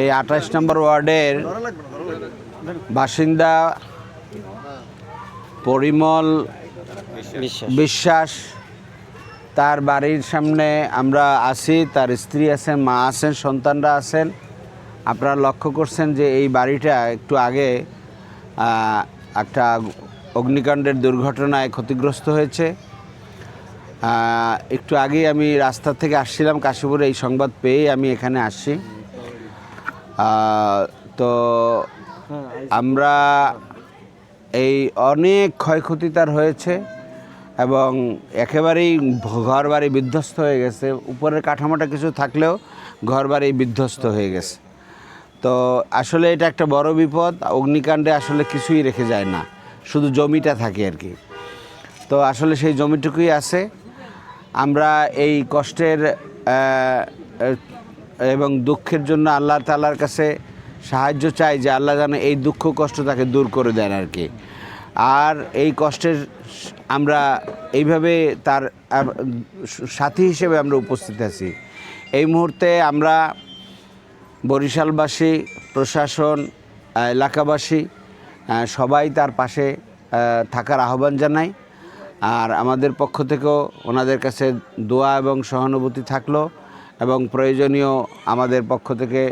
এই আঠাশ নম্বর ওয়ার্ডের বাসিন্দা পরিমল বিশ্বাস। তার বাড়ির সামনে আমরা আছি, তার স্ত্রী আছেন, মা আছেন, সন্তানরা আছেন। আপনারা লক্ষ্য করছেন যে এই বাড়িটা একটু আগে একটা অগ্নিকাণ্ডের দুর্ঘটনায় ক্ষতিগ্রস্ত হয়েছে। একটু আগেই আমি রাস্তা থেকে আসছিলাম কাশীপুরে, এই সংবাদ পেয়েই আমি এখানে আসছি। তো আমরা এই অনেক ক্ষয়ক্ষতি তার হয়েছে এবং একেবারেই ঘর বাড়ি বিধ্বস্ত হয়ে গেছে। উপরের কাঠামোটা কিছু থাকলেও ঘর বাড়ি বিধ্বস্ত হয়ে গেছে। তো আসলে এটা একটা বড় বিপদ, অগ্নিকাণ্ডে আসলে কিছুই রেখে যায় না। শুধু জমিটা থাকে আর কি। তো আসলে সেই জমিটুকুই আছে। আমরা এই কষ্টের এবং দুঃখের জন্য আল্লাহ তাল্লার কাছে সাহায্য চাই যে আল্লাহ যেন এই দুঃখ কষ্ট তাকে দূর করে দেন আর কি। আর এই কষ্টের আমরা এইভাবে তার সাথী হিসেবে আমরা উপস্থিত আছি। এই মুহূর্তে আমরা বরিশালবাসী, প্রশাসন এলাকাবাসী সবাই তার পাশে থাকার আহ্বান জানাই। আর আমাদের পক্ষ থেকেও ওনাদের কাছে দোয়া এবং সহানুভূতি থাকল এবং প্রয়োজনীয় আমাদের পক্ষ থেকে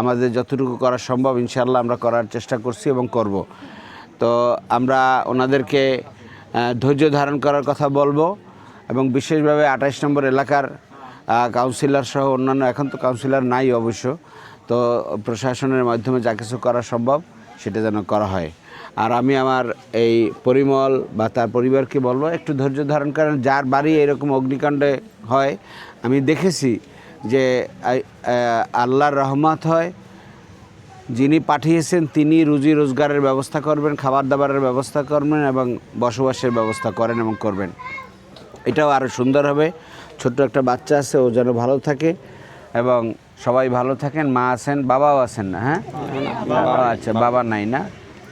আমাদের যতটুকু করা সম্ভব ইনশাল্লাহ আমরা করার চেষ্টা করছি এবং করব। তো আমরা ওনাদেরকে ধৈর্য ধারণ করার কথা বলব এবং বিশেষভাবে আঠাইশ নম্বর এলাকার কাউন্সিলর সহ অন্যান্য, এখন তো কাউন্সিলর নাই অবশ্য, তো প্রশাসনের মাধ্যমে যা কিছু করা সম্ভব সেটা যেন করা হয়। আর আমি আমার এই পরিমল বা তার পরিবারকে বলব, একটু ধৈর্য ধারণ করেন, যার বাড়ি এরকম অগ্নিকাণ্ডে হয়। আমি দেখেছি যে আল্লাহর রহমত হয়। যিনি পাঠিয়েছেন, তিনি রুজি রোজগারের ব্যবস্থা করবেন খাবার দাবারের ব্যবস্থা করবেন এবং বসবাসের ব্যবস্থা করেন এবং করবেন। এটাও আরও সুন্দর হবে। ছোট্ট একটা বাচ্চা আছে, ও যেন ভালো থাকে এবং সবাই ভালো থাকেন, মা আছেন, বাবাও আছেন না হ্যাঁ? আচ্ছা বাবা নাই না,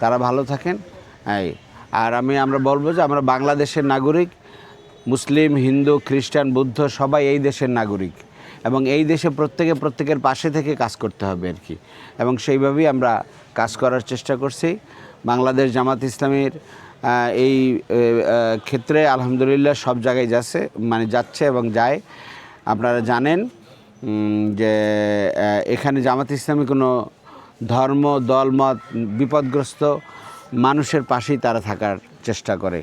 তারা ভালো থাকেন, এই। আর আমি, আমরা বলব যে আমরা বাংলাদেশের নাগরিক, মুসলিম, হিন্দু, খ্রিস্টান, বুদ্ধ, সবাই এই দেশের নাগরিক। এবং এই দেশে প্রত্যেকে প্রত্যেকের পাশে থেকে কাজ করতে হবে আর কি। এবং সেইভাবেই আমরা কাজ করার চেষ্টা করছি। বাংলাদেশ জামাত ইসলামের এই ক্ষেত্রে আলহামদুলিল্লাহ সব জায়গায় যাচ্ছে মানে যাচ্ছে এবং যায়। আপনারা জানেন যে এখানে জামাত ইসলামী কোনো ধর্ম দলমত বিপদগ্রস্ত মানুষের পাশেই তারা থাকার চেষ্টা করে।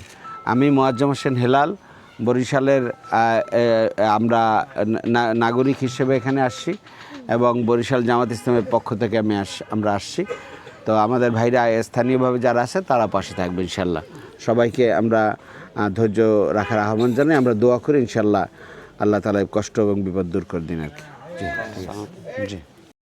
আমি মোয়াজ্জম হোসেন হেলাল, বরিশালের আমরা নাগরিক হিসেবে এখানে আসছি এবং বরিশাল জামাত ইসলামের পক্ষ থেকে আমি আস, আমরা আসছি। তো আমাদের ভাইরা স্থানীয়ভাবে যারা আছে, তারা পাশে থাকবে ইনশাল্লাহ। সবাইকে আমরা ধৈর্য রাখার আহ্বান জানাই। আমরা দোয়া করি ইনশাল্লাহ আল্লাহ তালা কষ্ট এবং বিপদ দূর করে দিন আর কি। জি জি।